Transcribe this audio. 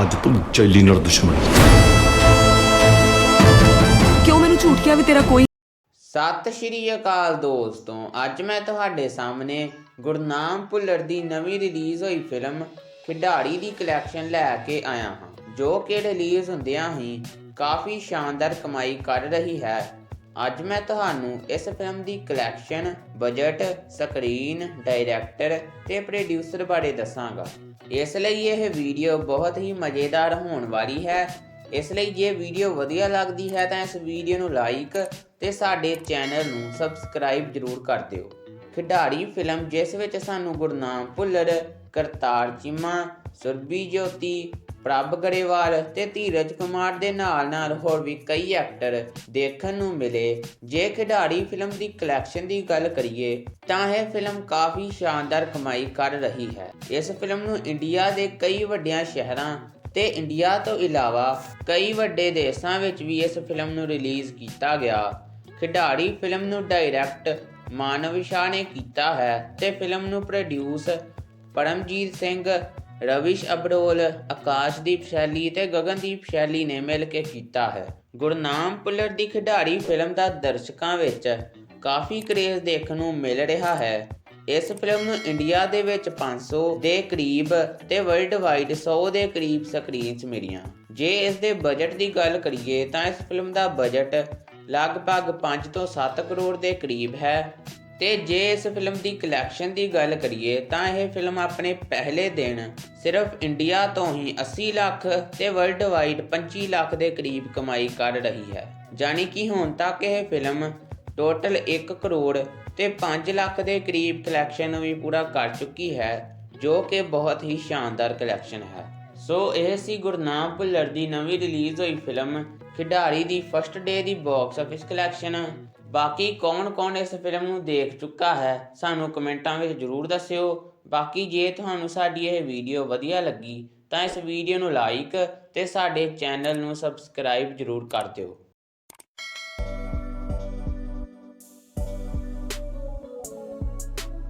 ਅੱਜ ਤੂੰ ਚੈਲੀ ਨਾਲ ਦੁਸ਼ਮਣ। ਕਿਉਂ ਮੈਨੂੰ ਝੂਠ ਕਿਹਾ ਵੀ ਤੇਰਾ ਕੋਈ ਸਤਿ ਸ਼੍ਰੀ ਅਕਾਲ ਦੋਸਤੋ ਅੱਜ ਮੈਂ ਤੁਹਾਡੇ ਸਾਹਮਣੇ ਗੁਰਨਾਮ ਭੁੱਲਰ ਦੀ ਨਵੀਂ ਰਿਲੀਜ਼ ਹੋਈ ਫਿਲਮ ਖਿਡਾਰੀ ਦੀ ਕਲੈਕਸ਼ਨ ਲੈ ਕੇ ਆਇਆ ਹਾਂ ਜੋ ਕਿ ਰਿਲੀਜ਼ ਹੁੰਦਿਆਂ ਹੀ ਕਾਫੀ ਸ਼ਾਨਦਾਰ ਕਮਾਈ ਕਰ ਰਹੀ ਹੈ। ਅੱਜ ਮੈਂ ਤੁਹਾਨੂੰ ਇਸ ਫਿਲਮ ਦੀ ਕਲੈਕਸ਼ਨ ਬਜਟ ਸਕਰੀਨ ਡਾਇਰੈਕਟਰ ਤੇ ਪ੍ਰੋਡਿਊਸਰ ਬਾਰੇ ਦੱਸਾਂਗਾ। ਇਸ ਲਈ ਇਹ ਵੀਡੀਓ ਬਹੁਤ ਹੀ ਮਜ਼ੇਦਾਰ ਹੋਣ ਵਾਲੀ ਹੈ। ਇਸ ਲਈ ਜੇ ਵੀਡੀਓ ਵਧੀਆ ਲੱਗਦੀ ਹੈ ਤਾਂ ਇਸ ਵੀਡੀਓ ਨੂੰ ਲਾਈਕ ਤੇ ਸਾਡੇ ਚੈਨਲ ਨੂੰ ਸਬਸਕ੍ਰਾਈਬ ਜਰੂਰ ਕਰ ਦਿਓ। ਖਿਡਾਰੀ ਫਿਲਮ ਜਿਸ ਵਿੱਚ ਸਾਨੂੰ ਗੁਰਨਾਮ ਭੁੱਲਰ, ਕਰਤਾਰ ਚੀਮਾ ਸੁਰਬੀ ਜੋਤੀ ਪ੍ਰਭ ਗਰੇਵਾਲ ਤੇ ਧੀਰਜ ਕੁਮਾਰ ਦੇ ਨਾਲ ਨਾਲ ਹੋਰ ਵੀ ਕਈ ਐਕਟਰ ਦੇਖਣ ਨੂੰ ਮਿਲੇ। ਜੇ ਖਿਡਾਰੀ ਫਿਲਮ ਦੀ ਕਲੈਕਸ਼ਨ ਦੀ ਗੱਲ ਕਰੀਏ, ਤਾਂ ਇਹ ਫਿਲਮ ਕਾਫੀ ਸ਼ਾਨਦਾਰ ਕਮਾਈ ਕਰ ਰਹੀ ਹੈ। ਇਸ ਫਿਲਮ ਨੂੰ ਇੰਡੀਆ ਦੇ ਕਈ ਵੱਡਿਆਂ ਸ਼ਹਿਰਾਂ ਤੇ ਇੰਡੀਆ ਤੋਂ ਇਲਾਵਾ ਕਈ ਵੱਡੇ ਦੇਸ਼ਾਂ ਵਿੱਚ ਵੀ ਇਸ ਫਿਲਮ ਨੂੰ ਰਿਲੀਜ਼ ਕੀਤਾ ਗਿਆ। ਖਿਡਾਰੀ ਫਿਲਮ ਨੂੰ ਡਾਇਰੈਕਟ ਮਾਨਵ ਸ਼ਾਹ ਨੇ ਕੀਤਾ ਹੈ ਤੇ ਫਿਲਮ ਨੂੰ ਪ੍ਰੋਡਿਊਸ ਪਰਮਜੀਤ ਸਿੰਘ ਰਵਿਸ਼ ਅਬਰੋਲ ਆਕਾਸ਼ਦੀਪ ਸ਼ੈਲੀ ਤੇ ਗਗਨਦੀਪ ਸ਼ੈਲੀ ਨੇ ਮਿਲ ਕੇ ਕੀਤਾ ਹੈ। ਗੁਰਨਾਮ ਪੁੱਲਰ ਦੀ ਖਿਡਾਰੀ ਫਿਲਮ ਦਾ ਦਰਸ਼ਕਾਂ ਵਿੱਚ ਕਾਫੀ ਕਰੇਜ਼ ਦੇਖਣ ਨੂੰ ਮਿਲ ਰਿਹਾ ਹੈ। ਇਸ ਫਿਲਮ ਨੂੰ ਇੰਡੀਆ ਦੇ ਵਿੱਚ 500 ਦੇ ਕਰੀਬ ਤੇ ਵਰਲਡ ਵਾਈਡ 100 ਦੇ ਕਰੀਬ ਸਕਰੀਨਸ ਮਿਲੀਆਂ। ਜੇ ਇਸ ਦੇ ਬਜਟ ਦੀ ਗੱਲ ਕਰੀਏ ਤਾਂ ਇਸ ਫਿਲਮ ਦਾ ਬਜਟ ਲਗਭਗ 5 ਤੋਂ 7 ਕਰੋੜ ਦੇ ਕਰੀਬ ਹੈ। ਤੇ ਜੇ ਇਸ ਫਿਲਮ ਦੀ ਕਲੈਕਸ਼ਨ ਦੀ ਗੱਲ ਕਰੀਏ ਤਾਂ ਇਹ ਫਿਲਮ ਆਪਣੇ ਪਹਿਲੇ ਦਿਨ ਸਿਰਫ ਇੰਡੀਆ ਤੋਂ ਹੀ 80 ਲੱਖ ਤੇ ਵਰਲਡ ਵਾਈਡ 25 ਲੱਖ ਦੇ ਕਰੀਬ ਕਮਾਈ ਕਰ ਰਹੀ ਹੈ। ਜਾਨੀ ਕਿ ਹੁਣ ਤੱਕ ਇਹ ਫਿਲਮ ਟੋਟਲ 1 ਕਰੋੜ ਤੇ 5 ਲੱਖ ਦੇ ਕਰੀਬ ਕਲੈਕਸ਼ਨ ਵੀ ਪੂਰਾ ਕਰ ਚੁੱਕੀ ਹੈ, ਜੋ ਕਿ ਬਹੁਤ ਹੀ ਸ਼ਾਨਦਾਰ ਕਲੈਕਸ਼ਨ ਹੈ। ਸੋ ਇਹ ਸੀ ਗੁਰਨਾਮ ਭੁੱਲਰ ਦੀ ਨਵੀਂ ਰਿਲੀਜ਼ ਹੋਈ ਫਿਲਮ ਖਿਡਾਰੀ ਦੀ ਫਸਟ ਡੇ ਦੀ ਬਾਕਸ ਆਫਿਸ ਕਲੈਕਸ਼ਨ ਬਾਕੀ ਕੌਣ-ਕੌਣ ਇਸ ਫਿਲਮ ਨੂੰ ਦੇਖ ਚੁੱਕਾ ਹੈ, ਸਾਨੂੰ ਕਮੈਂਟਾਂ ਵਿੱਚ ਜਰੂਰ ਦੱਸਿਓ। ਬਾਕੀ ਜੇ ਤੁਹਾਨੂੰ ਸਾਡੀ ਇਹ ਵੀਡੀਓ ਵਧੀਆ ਲੱਗੀ, ਤਾਂ ਇਸ ਵੀਡੀਓ ਨੂੰ ਲਾਈਕ ਤੇ ਸਾਡੇ ਚੈਨਲ ਨੂੰ ਸਬਸਕ੍ਰਾਈਬ ਜਰੂਰ ਕਰ ਦਿਓ।